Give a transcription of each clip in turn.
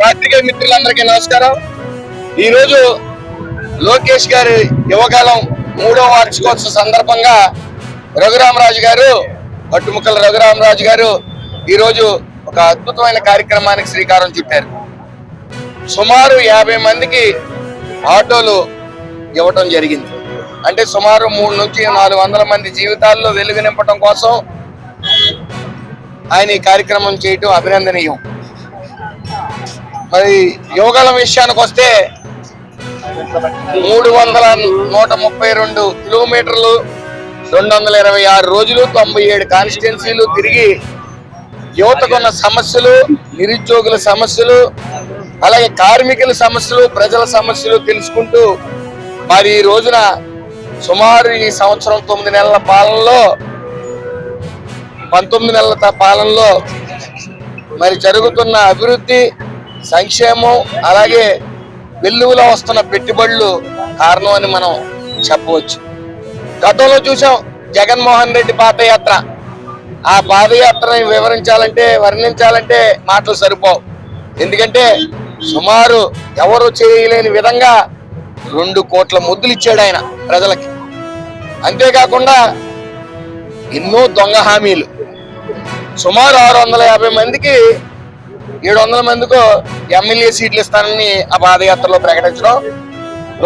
పాత్రికేయ మిత్రులందరికీ నమస్కారం. ఈరోజు లోకేష్ గారి యువకాలం మూడో వార్షికోత్సవ సందర్భంగా రఘురామరాజు గారు పట్టుముక్కల రఘురామరాజు గారు ఈరోజు ఒక అద్భుతమైన కార్యక్రమానికి శ్రీకారం చుట్టారు. సుమారు యాభై మందికి ఆటోలు ఇవ్వటం జరిగింది. అంటే సుమారు మూడు నుంచి నాలుగు వందల మంది జీవితాల్లో వెలుగు నింపటం కోసం ఆయన ఈ కార్యక్రమం చేయటం అభినందనీయం. మరి యోగాల విషయానికి వస్తే మూడు వందల నూట ముప్పై రెండు కిలోమీటర్లు రెండు వందల ఇరవై ఆరు రోజులు తొంభై ఏడు కాన్స్టిట్యున్సీలు తిరిగి యువతకున్న సమస్యలు నిరుద్యోగుల సమస్యలు అలాగే కార్మికుల సమస్యలు ప్రజల సమస్యలు తెలుసుకుంటూ మరి ఈ రోజున సుమారు ఈ సంవత్సరం తొమ్మిది నెలల పాలనలో పంతొమ్మిది నెలల పాలనలో మరి జరుగుతున్న అభివృద్ధి సంక్షేమం అలాగే వెల్లువలో వస్తున్న పెట్టుబడులు కారణం అని మనం చెప్పవచ్చు. గతంలో చూసాం జగన్మోహన్ రెడ్డి పాదయాత్ర. ఆ పాదయాత్రని వివరించాలంటే వర్ణించాలంటే మాటలు సరిపోవు. ఎందుకంటే సుమారు ఎవరు చేయలేని విధంగా రెండు కోట్ల ముద్దులు ఇచ్చాడు ఆయన ప్రజలకి. అంతేకాకుండా ఎన్నో దొంగ హామీలు. సుమారు ఆరు వందల యాభై మందికి ఏడు వందల మందికో ఎమ్మెల్యే సీట్లు ఇస్తానని ఆ పాదయాత్రలో ప్రకటించడం.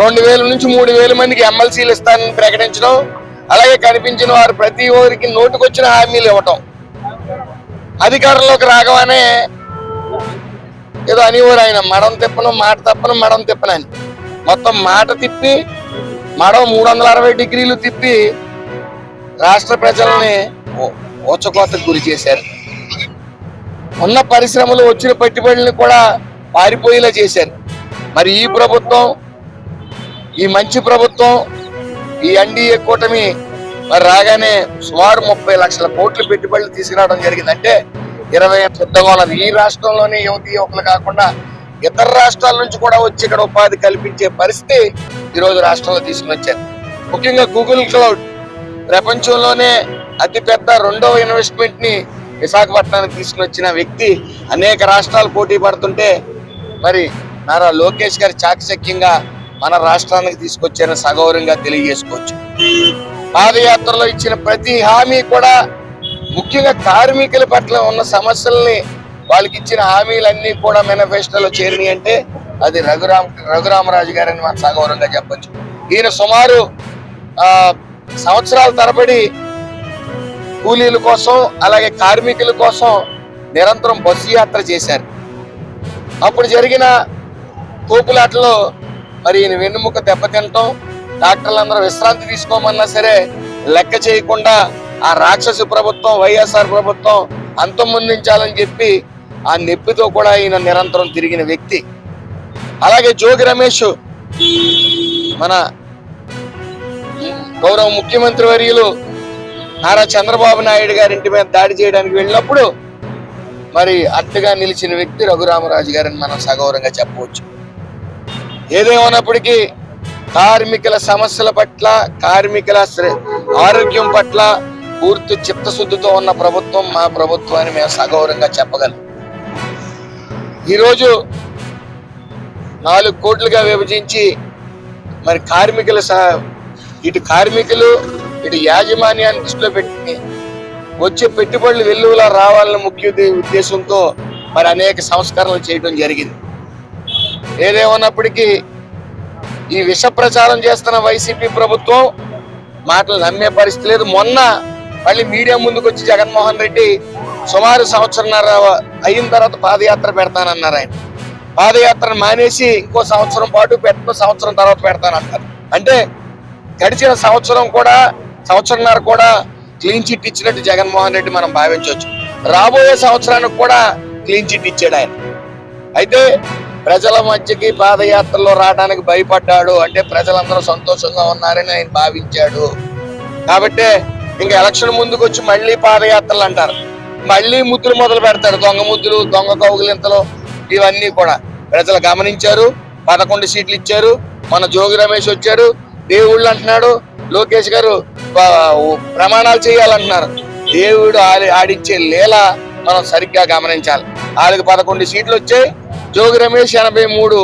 రెండు వేల నుంచి మూడు వేల మందికి ఎమ్మెల్సీలు ఇస్తానని ప్రకటించడం. అలాగే కనిపించిన వారు ప్రతి ఒక్కరికి నోటుకొచ్చిన హామీలు ఇవ్వటం. అధికారంలోకి రాగానే ఏదో అనేవారు ఆయన మడం తిప్పను మాట తప్పను మడం తిప్పను అని. మొత్తం మాట తిప్పి మడం మూడు వందల అరవై డిగ్రీలు తిప్పి రాష్ట్ర ప్రజల్ని ఓచకోతకు గురి చేశారు. ఉన్న పరిశ్రమలు వచ్చిన పెట్టుబడులను కూడా పారిపోయేలా చేశారు. మరి ఈ ప్రభుత్వం ఈ మంచి ప్రభుత్వం ఈ ఎన్డీఏ కూటమి మరి రాగానే సుమారు ముప్పై లక్షల కోట్లు పెట్టుబడులు తీసుకురావడం జరిగిందంటే ఇరవై సిద్ధంగా ఈ రాష్ట్రంలోనే యువతి యువకులు కాకుండా ఇతర రాష్ట్రాల నుంచి కూడా వచ్చి ఇక్కడ ఉపాధి కల్పించే పరిస్థితి ఈరోజు రాష్ట్రంలో తీసుకుని వచ్చారు ముఖ్యంగా గూగుల్ క్లౌడ్. ప్రపంచంలోనే అతిపెద్ద రెండవ ఇన్వెస్ట్మెంట్ని విశాఖపట్నానికి తీసుకుని వచ్చిన వ్యక్తి అనేక రాష్ట్రాలు పోటీ పడుతుంటే మరి నారా లోకేష్ గారి చాకచక్యంగా మన రాష్ట్రానికి తీసుకొచ్చారని సగౌరవంగా తెలియజేసుకోవచ్చు. పాదయాత్రలో ఇచ్చిన ప్రతి హామీ కూడా ముఖ్యంగా కార్మికుల పట్ల ఉన్న సమస్యల్ని వాళ్ళకి ఇచ్చిన హామీలన్నీ కూడా మేనిఫెస్టోలో చేరినాయి అంటే అది రఘురామ రఘురామరాజు గారని మనం సగౌరవంగా చెప్పొచ్చు. ఈయన సుమారు సంవత్సరాల తరబడి కూలీల కోసం అలాగే కార్మికుల కోసం నిరంతరం బస్సు యాత్ర చేశారు. అప్పుడు జరిగిన తోపులాటలో మరి ఈయన వెన్నుముక దెబ్బతినటం డాక్టర్లందరూ విశ్రాంతి తీసుకోమన్నా సరే లెక్క చేయకుండా ఆ రాక్షసు ప్రభుత్వం వైఎస్ఆర్ ప్రభుత్వం అంతమొందించాలని చెప్పి ఆ నొప్పితో కూడా ఈయన నిరంతరం తిరిగిన వ్యక్తి. అలాగే జోగి రమేష్ మన గౌరవ ముఖ్యమంత్రి వర్యులు నారా చంద్రబాబు నాయుడు గారి ఇంటి మీద దాడి చేయడానికి వెళ్ళినప్పుడు మరి అట్టుగా నిలిచిన వ్యక్తి రఘురామరాజు గారని మనం సగౌరవంగా చెప్పవచ్చు. ఏదేమైనప్పటికీ కార్మికుల సమస్యల పట్ల కార్మికుల శ్రే- ఆరోగ్యం పట్ల పూర్తి చిత్తశుద్ధితో ఉన్న ప్రభుత్వం మా ప్రభుత్వం అని మేము సగౌరవంగా చెప్పగలం. ఈరోజు నాలుగు కోట్లుగా విభజించి మరి కార్మికుల సహా ఇటు కార్మికులు ఇటు యాజమాన్యాన్ని దృష్టిలో పెట్టి వచ్చే పెట్టుబడులు వెల్లువలా రావాలని ముఖ్య ఉద్దేశంతో మరి అనేక సంస్కరణలు చేయడం జరిగింది. ఏదేమన్నప్పటికీ ఈ విష ప్రచారం చేస్తున్న వైసీపీ ప్రభుత్వం మాటలు నమ్మే పరిస్థితి లేదు. మొన్న మళ్ళీ మీడియా ముందుకు వచ్చి జగన్మోహన్ రెడ్డి సుమారు సంవత్సరంన్నర అయిన తర్వాత పాదయాత్ర పెడతానన్నారు ఆయన. పాదయాత్రను మానేసి ఇంకో సంవత్సరం పాటు పెట్టిన సంవత్సరం తర్వాత పెడతానంటారు అంటే గడిచిన సంవత్సరం కూడా సంవత్సరంన్నర కూడా క్లీన్ చిట్ ఇచ్చినట్టు జగన్మోహన్ రెడ్డి మనం భావించవచ్చు. రాబోయే సంవత్సరానికి కూడా క్లీన్ చిట్ ఇచ్చాడు ఆయన. అయితే ప్రజల మధ్యకి పాదయాత్రలో రావడానికి భయపడ్డాడు. అంటే ప్రజలందరూ సంతోషంగా ఉన్నారని ఆయన భావించాడు. కాబట్టి ఇంకా ఎలక్షన్ ముందుకు వచ్చి మళ్ళీ పాదయాత్రలు అంటారు. మళ్ళీ ముద్దులు మొదలు పెడతారు. దొంగ ముద్దులు దొంగ కౌగులింతలు ఇవన్నీ కూడా. ప్రజలు గమనించారు. పదకొండు సీట్లు ఇచ్చారు. మన జోగి రమేష్ వచ్చాడు. దేవుళ్ళు అంటున్నాడు. లోకేష్ గారు ప్రమాణాలు చేయాలంటున్నారు. దేవుడు ఆడి ఆడిచ్చే లీల మనం సరిగ్గా గమనించాలి. వాళ్ళకి పదకొండు సీట్లు వచ్చాయి. జోగి రమేష్ ఎనభై మూడు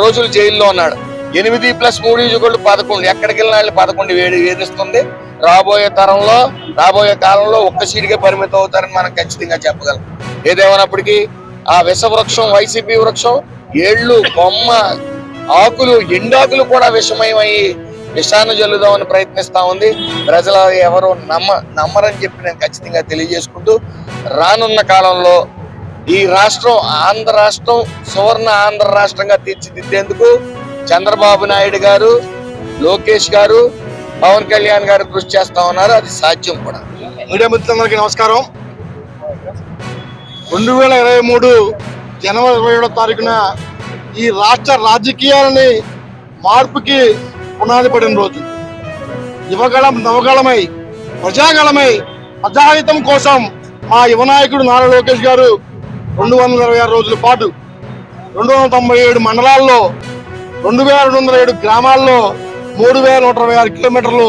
రోజులు జైల్లో ఉన్నాడు. ఎనిమిది ప్లస్ మూడు ఈజుగోళ్ళు పదకొండు. ఎక్కడికి వెళ్ళిన వాళ్ళు పదకొండు వేడి వేధిస్తుంది రాబోయే తరంలో రాబోయే కాలంలో ఒక్క సీటుకే పరిమితం అవుతారని మనం ఖచ్చితంగా చెప్పగలం. ఏదేమైనప్పటికీ ఆ విష వృక్షం వైసీపీ వృక్షం ఏళ్ళు కొమ్మ ఆకులు ఎండాకులు కూడా విషమయమయ్యి విషాన్ని జల్లుదామని ప్రయత్నిస్తా ఉంది. ప్రజలు ఎవరు నమ్మ నమ్మరని చెప్పి నేను ఖచ్చితంగా తెలియజేసుకుంటూ రానున్న కాలంలో ఈ రాష్ట్రం ఆంధ్ర రాష్ట్రం సువర్ణ ఆంధ్ర రాష్ట్రంగా తీర్చిదిద్దేందుకు చంద్రబాబు నాయుడు గారు లోకేష్ గారు పవన్ కళ్యాణ్ గారు కృషి చేస్తా ఉన్నారు. అది సాధ్యం కూడా. మీడియా మిత్రులందరికీ నమస్కారం. రెండు వేల ఇరవై మూడు జనవరి ఇరవై ఏడో తారీఖున ఈ రాష్ట్ర రాజకీయాలని మార్పుకి పునాది పడిన రోజు. యువగళం నవగళమై ప్రజాగళమై ప్రజాహితం కోసం మా యువ నాయకుడు నారా లోకేష్ గారు రెండు వందల ఇరవై ఆరు రోజుల పాటు రెండు వందల తొంభై ఏడు మండలాల్లో రెండు వేల రెండు వందల ఏడు గ్రామాల్లో మూడు వేల నూట ఇరవై ఆరు కిలోమీటర్లు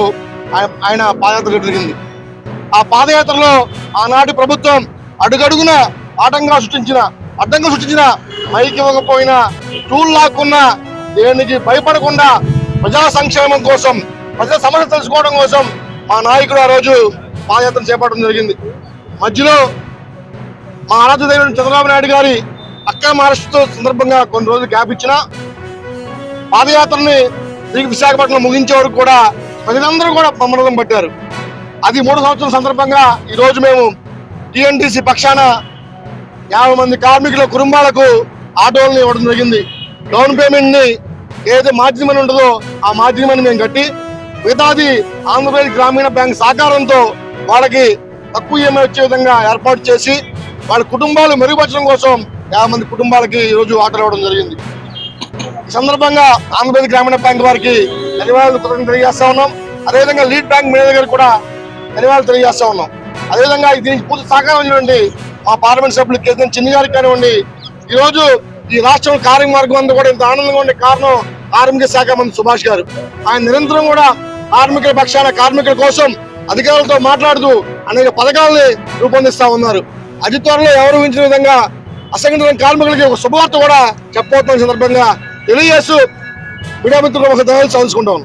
ఆయన- ఆయన పాదయాత్ర జరిగింది. ఆ పాదయాత్రలో ఆనాటి ప్రభుత్వం అడుగడుగున ఆటంగా సృష్టించిన అడ్డంగా సృష్టించిన మైకి ఇవ్వకపోయినా టూల్ లాక్కున్నా దేనికి భయపడకుండా ప్రజా సంక్షేమం కోసం ప్రజల సమస్య తెలుసుకోవడం కోసం మా నాయకుడు ఆ రోజు పాదయాత్ర చేపట్టడం జరిగింది. మధ్యలో మా ఆరాధ్య దైవం చంద్రబాబు నాయుడు గారి అక్క మహారాష్ట్రతో సందర్భంగా కొన్ని రోజులు గ్యాప్ ఇచ్చిన పాదయాత్రని తిరిగి విశాఖపట్నం ముగించే వరకు కూడా ప్రజలందరూ కూడా మమ్మల్ని పట్టారు. అది మూడు సంవత్సరం సందర్భంగా ఈరోజు మేము టీఎన్టీసీ పక్షాన యాభై మంది కార్మికుల కుటుంబాలకు ఆటోలను ఇవ్వడం జరిగింది. డౌన్ పేమెంట్ని ఏదైతే మాధ్యమం ఉండదో ఉంటుందో ఆ మాధ్యమాన్ని మేము కట్టి మిగతాది ఆంధ్రప్రదేశ్ గ్రామీణ బ్యాంక్ సహకారంతో వాళ్ళకి తక్కువ ఈఎంఐ వచ్చే విధంగా ఏర్పాటు చేసి వాళ్ళ కుటుంబాలు మెరుగుపరచడం కోసం యాభై మంది కుటుంబాలకి ఈ రోజు ఆటలు ఇవ్వడం జరిగింది. ఈ సందర్భంగా ఆంధ్రప్రదేశ్ గ్రామీణ బ్యాంక్ వారికి ధన్యవాదాలు తెలియజేస్తా ఉన్నాం. అదేవిధంగా లీడ్ బ్యాంక్ మేనేజర్ గారికి కూడా ధన్యవాదాలు తెలియజేస్తా ఉన్నాం. అదేవిధంగా దీనికి పూర్తి సహకారం ఇవ్వండి మా పార్లమెంట్ సభ్యులు కేసీఆర్ చిన్ని గారికి కానివ్వండి ఈరోజు ఈ రాష్ట్రం కార్యమార్గం అంతా కూడా ఇంత ఆనందంగా ఉండే కారణం కార్మిక శాఖ మంత్రి సుభాష్ గారు. ఆయన నిరంతరం కూడా కార్మికుల పక్షాన కార్మికుల కోసం అధికారులతో మాట్లాడుతూ అనేక పథకాలని రూపొందిస్తా ఉన్నారు. అతి త్వరలో ఎవరు ఊహించిన విధంగా అసంఘటిత కార్మికులకి ఒక శుభవార్త కూడా చెప్పబోతున్న సందర్భంగా తెలియజేస్తూ మీడియా మిత్రులు ఒక ధన్యవాదాలు చదువుకుంటా